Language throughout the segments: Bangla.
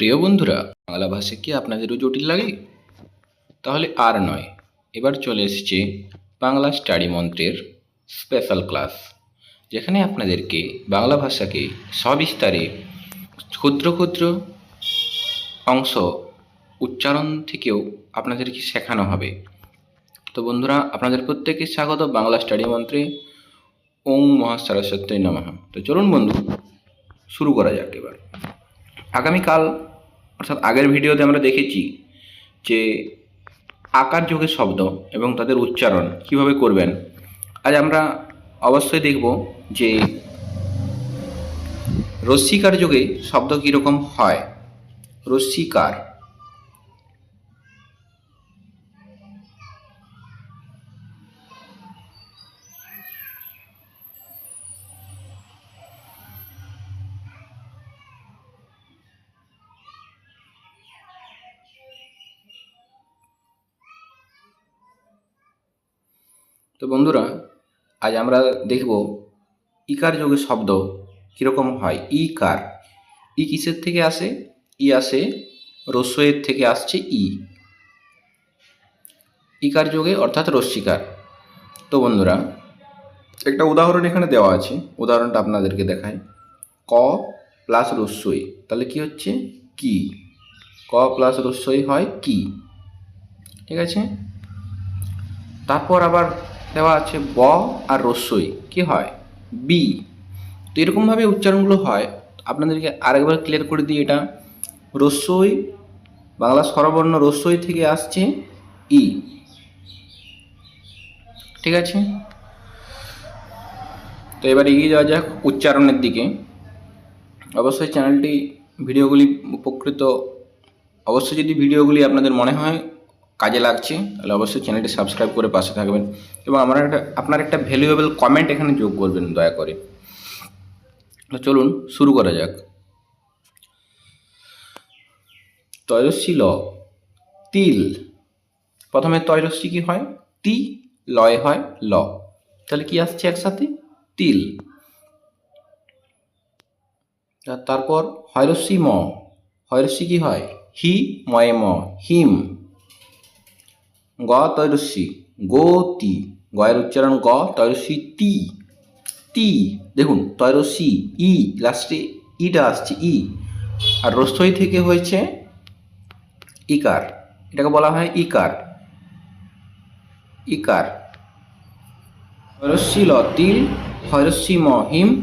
প্রিয় বন্ধুরা, বাংলা ভাষা কি আপনাদেরও জটিল লাগে? তাহলে আর নয়। এবার চলে এসেছে বাংলা স্টাডি মন্ত্রের স্পেশাল ক্লাস যেখানে আপনাদেরকে বাংলা ভাষাকে সবিস্তারে ক্ষুদ্র ক্ষুদ্র অংশ উচ্চারণ থেকেও আপনাদেরকে শেখানো হবে। তো বন্ধুরা, আপনাদের প্রত্যেকে স্বাগত বাংলা স্টাডি মন্ত্রে। ওং মহাসরস্বতী নমঃ। তো চলুন বন্ধু, শুরু করা যাক এবার। আগামীকাল অর্থাৎ আগের ভিডিওতে আমরা দেখেছি যে আকার যোগের শব্দ এবং তাদের উচ্চারণ কীভাবে করবেন। আজ আমরা অবশ্যই দেখব যে রশ্মিকার যোগে শব্দ কীরকম হয়। রস্যিকার তো বন্ধুরা, আজ আমরা দেখব ইকার যোগের শব্দ কীরকম হয়। ই কার ই কিসের থেকে আসে? ই আসে রস্যের থেকে আসছে ই। ইকার যোগে অর্থাৎ রস্যিকার তো বন্ধুরা, একটা উদাহরণ এখানে দেওয়া আছে। উদাহরণটা আপনাদেরকে দেখায় ক প্লাস রস্যই, তাহলে কি হচ্ছে? কি। ক প্লাস রস্যই হয় কি। ঠিক আছে? তারপর আবার দেওয়া আছে ব আর রস্যই কি হয়? বি তো এরকমভাবে উচ্চারণগুলো হয়। আপনাদেরকে আরেকবার ক্লিয়ার করে দিই এটা। রস্যই বাংলা স্বরবর্ণ রস্যই থেকে আসছে ই ঠিক আছে? তো এবার এগিয়ে যাওয়া যাক উচ্চারণের দিকে। অবশ্যই চ্যানেলটি ভিডিওগুলি উপকৃত। অবশ্যই যদি ভিডিওগুলি আপনাদের মনে হয় কাজে লাগছে, তাহলে অবশ্যই চ্যানেলটি সাবস্ক্রাইব করে পাশে থাকবেন এবং আমার একটা, আপনার একটা ভ্যালুয়েবল কমেন্ট এখানে যোগ করবেন দয়া করে। চলুন শুরু করা যাক। তয়স্বী ল, তিল। প্রথমে তৈরস্বী কি হয়? তি লয় হয়, ল। তাহলে কি আসছে একসাথে? তিল। তারপর হয়রস্বী ম। হয়রস্বী কি হয়? হি, ময়ে ম। হিম। গ তৈরস্বী গতি গয়ের উচ্চারণ গ তৈরস্বী তি। তি, দেখুন তৈরস্বী ই লাস্টে ইটা আসছে, ই। আর রস্বই থেকে হয়েছে ইকার। এটাকে বলা হয় ইকার। ইকার। তৈরস্বী ল তিল হয়রস্বী ম হিম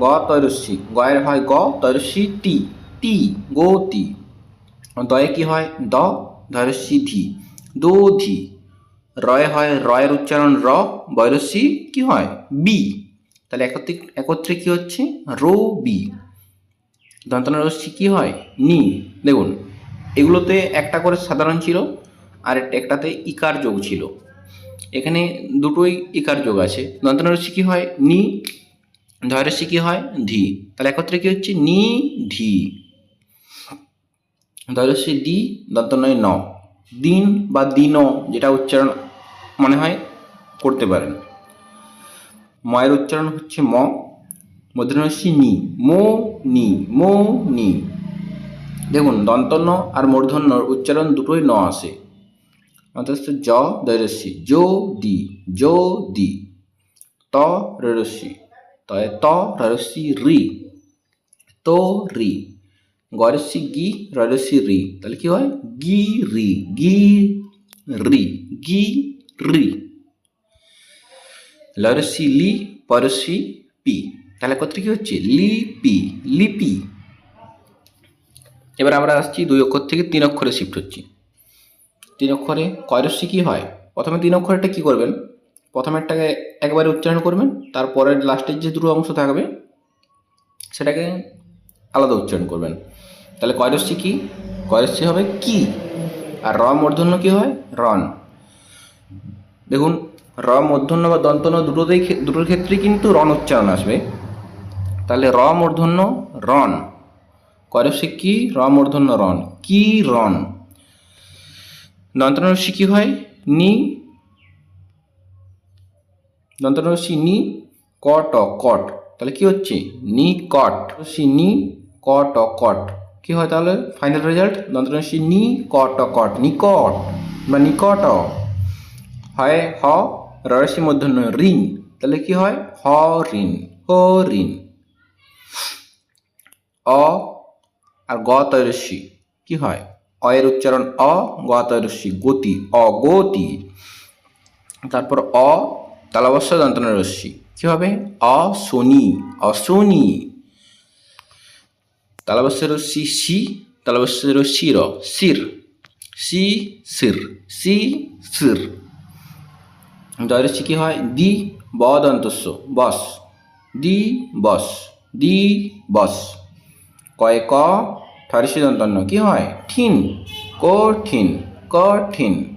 গ তৈরস্বী গয়ের হয় গ তৈরস্বী তি তি। গতি দয়ে কি হয়? দ ধৈরস্বী ধি। দোধি। রয় হয়, রয়ের উচ্চারণ র বৈরস্বী কি হয়? বি। তাহলে একত্রে একত্রে কি হচ্ছে? Rho, B. দন্তনরস্যি কি হয়? নি। দেখুন, এগুলোতে একটা করে সাধারণ ছিল, আর একটাতে ইকার যোগ ছিল। এখানে দুটোই ইকার যোগ আছে। দন্তনরস্যি কি হয়? নি। ধৈরস্যি কি হয়? ধি। তাহলে একত্রে কি হচ্ছে? নি, ধি। ধৈরস্যি দি দন্তনয় ন। দিন বা দিন যেটা উচ্চারণ মনে হয় করতে পারেন। ময়ের উচ্চারণ হচ্ছে ম মূর্ধন্যস্যি নি, মো নি মো নি। দেখুন, দন্তন্য আর মূর্ধন্যর উচ্চারণ দুটোই ন আসে। অর্থাৎ জ দৈরস্যি জো দি জো দি। ত রস্যি তয় ত রস্যি রি। তো, রি। গরস্যি গি রস্যি রি। তাহলে কি হয়? গি রি গি রি গি রি। লরসি লি পরসি পি। তাহলে কত কি হচ্ছে? লিপি লিপি। এবার আমরা আসছি দুই অক্ষর থেকে তিন অক্ষরে শিফট হচ্ছি। তিন অক্ষরে কয়রস্যি কি হয়? প্রথমে তিন অক্ষরটা কি করবেন? প্রথমেরটাকে একবারে উচ্চারণ করবেন, তারপরের লাস্টের যে দুটো অংশ থাকবে, সেটাকে আলাদা উচ্চারণ করবেন। তাহলে কয়রস্যি কি? কয়রস্যি হবে কি? আর র মূর্ধন্য কি হয়? রন দেখুন, র, মূর্ধন্য বা দন্তন্য দুটোতেই দুটোর ক্ষেত্রেই কিন্তু রন উচ্চারণ আসবে। তাহলে র, মূর্ধন্য রন কয়রস্যি কি? র, মূর্ধন্য রন কি রন দন্তনরস্যি কী হয়? নি। দন্তনরস্যি নি কট কট। তাহলে কি হচ্ছে? নি, কট। রস্যি নি কট কট। কি হয় তাহলে? ফাইনাল রেজাল্ট দন্তনসি নি কট কট, নিকট, বা নিকট। হয় হ রসি মধ্যন্য ঋণ। তাহলে কি হয়? হ, ঋণ হ, ঋণ। অ আর গ কি হয়? অ এর উচ্চারণ অ, গ তৈরস্যি গতি, অগতি। তারপর অ, তালাবস্য দন্তন রস্যি কি হবে? অশনি অশনি। তালাবস্য রস্যি সি তালাবস্য রস্যি র, সির। সি সির। সি, সির। দয়রস্যি কি হয়? দি ব দন্তস্য বস। দি বস। দি, বস। কয়, ক ঠরিসি দন্তন্য কি হয়? ঠিন। কঠিন কঠিন।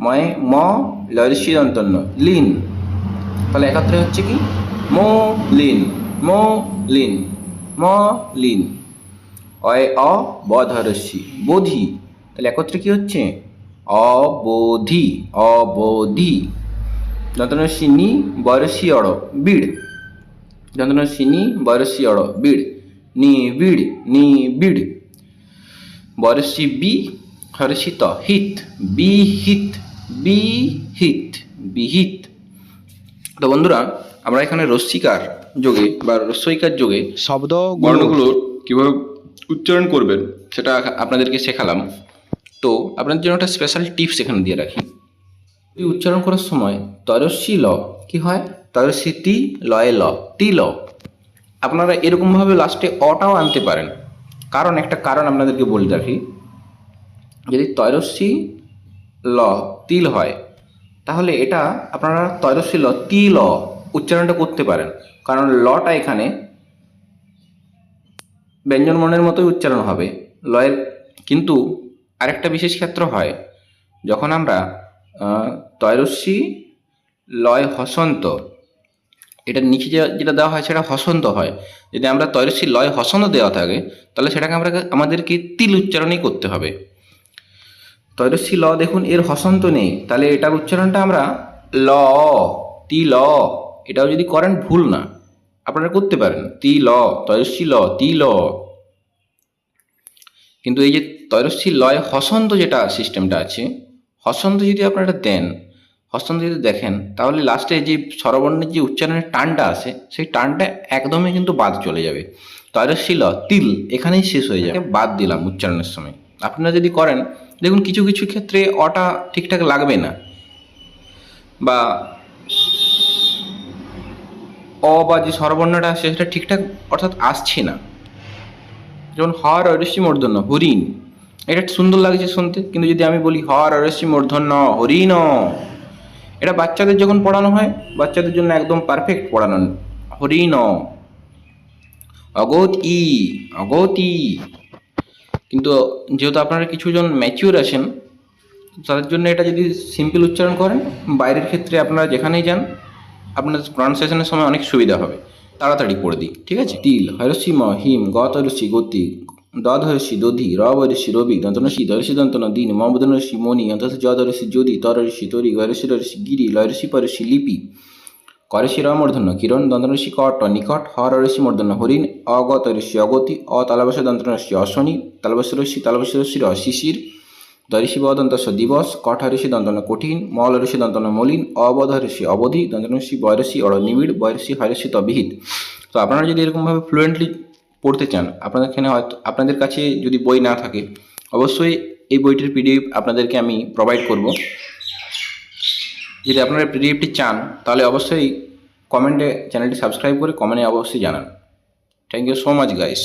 ময়, ম লরিসি দন্তন্য লিন। তাহলে একাত্রে হচ্ছে কি? মো, লিন। মো, লিন। ম, লিন। অয় অ বধরস্যি বোধি। তাহলে একত্রে কি হচ্ছে? অবোধি অবোধি। দন্তনস্যি নি বরসি অড় বিড়। দন্তনস্যি নি বরসি অড় বিড়। নি বিড় নি বিড়। বরসি বি হরসি ত হিত। বিহিত বিহিত বিহিত। তো বন্ধুরা আমরা এখানে রস্মিকার যোগে বা রস্বইকার যোগে শব্দ বর্ণগুলো কীভাবে উচ্চারণ করবেন, সেটা আপনাদেরকে শেখালাম। তো আপনাদের জন্য একটা স্পেশাল টিপস এখানে দিয়ে রাখি। উচ্চারণ করার সময় তরস্বী ল, কি হয়? তরস্বী টি, লয়ে ল, টি ল। আপনারা এরকমভাবে লাস্টে অটাও আনতে পারেন। কারণ একটা কারণ আপনাদেরকে বলে রাখি। যদি তৈরস্বী ল, তিল হয়, তাহলে এটা আপনারা তৈরস্বী ল তি ল উচ্চারণটা করতে পারেন। কারণ লটা এখানে ব্যঞ্জন মনের মতোই উচ্চারণ হবে। লয়ের কিন্তু আরেকটা বিশেষ ক্ষেত্র হয় যখন আমরা আহ, লয় হসন্ত এটা নিচে যেটা দেওয়া হয় সেটা হসন্ত হয়। যদি আমরা তৈরস্বী লয় হসন্ত দেওয়া থাকে তাহলে সেটাকে আমরা আমাদেরকে তিল উচ্চারণই করতে হবে। তৈরস্বী ল দেখুন এর হসন্ত নেই। তাহলে এটার উচ্চারণটা আমরা ল তিল এটাও যদি করেন ভুল না। আপনারা করতে পারেন। তি ল তৈরস্বী ল তি ল কিন্তু এই যে তৈরস্বী লয় হসন্ত যেটা সিস্টেমটা আছে, হসন্ত যদি আপনারা দেন, হসন্ত যদি দেখেন, তাহলে লাস্টে যে স্বরবর্ণের যে উচ্চারণের টানটা আছে, সেই টানটা একদমই কিন্তু বাদ চলে যাবে। তৈরস্বী ল, তিল, এখানেই শেষ হয়ে যাবে। বাদ দিলাম উচ্চারণের সময়। আপনারা যদি করেন, দেখুন কিছু কিছু ক্ষেত্রে অটা ঠিকঠাক লাগবে না। বা অ বা যে স্বরবর্ণটা আসছে সেটা ঠিকঠাক অর্থাৎ আসছে না। যেমন হর অরস্যি মূর্ধন্য হরিণ। এটা সুন্দর লাগছে শুনতে, কিন্তু যদি আমি বলি হর অরস্যি মূর্ধন্য হরিণ। এটা বাচ্চাদের যখন পড়ানো হয়, বাচ্চাদের জন্য একদম পারফেক্ট পড়ানো। হরিণ। অগত ই অগত। কিন্তু যেহেতু আপনারা কিছুজন ম্যাচিওর আছেন, তাদের জন্য এটা যদি সিম্পল উচ্চারণ করেন, বাইরের ক্ষেত্রে আপনারা যেখানেই যান আপনার প্রনাউন্সিয়েশনের সময় অনেক সুবিধা হবে। তাড়াতাড়ি পড়ে দিই, ঠিক আছে? তিল হরসি ম হিম গ তরসি গতি দ ধরসি দধি র বরসি রবি দন্তনসি দরসি দন্তন দিন ম বদনসি মণি অন্তস জ ধরসি যদি তরসি তরি গরসি রসি গিরি লয়রসি পরসি লিপি। করসি র, মূর্ধন্য, কিরণ দন্তনসি কট, নিকট হর রসি মূর্ধন্য, হরিণ, অগত ঋষি অগতি, অ তালবস দন্তনসি অশনি তালবস রসি তালবস রসি র শিশির দরিষি বদন্তস্য দিবস কঠারিষি দন্তন কঠিন, মল ঋষি দন্তন মলিন, অবধ ঋষি অবধি দন্তনষি বয়রসি অড় নিবিড়, বয়রসি হয়রসি তবিহিত তো আপনারা যদি এরকমভাবে ফ্লুয়েন্টলি পড়তে চান, আপনাদের এখানে হয়তো, আপনাদের কাছে যদি বই না থাকে, অবশ্যই এই বইটির পিডিএফ আপনাদেরকে আমি প্রোভাইড করব। যদি আপনারা পিডিএফটি চান, তাহলে অবশ্যই কমেন্টে চ্যানেলটি সাবস্ক্রাইব করে কমেন্টে অবশ্যই জানান। Thank you so much guys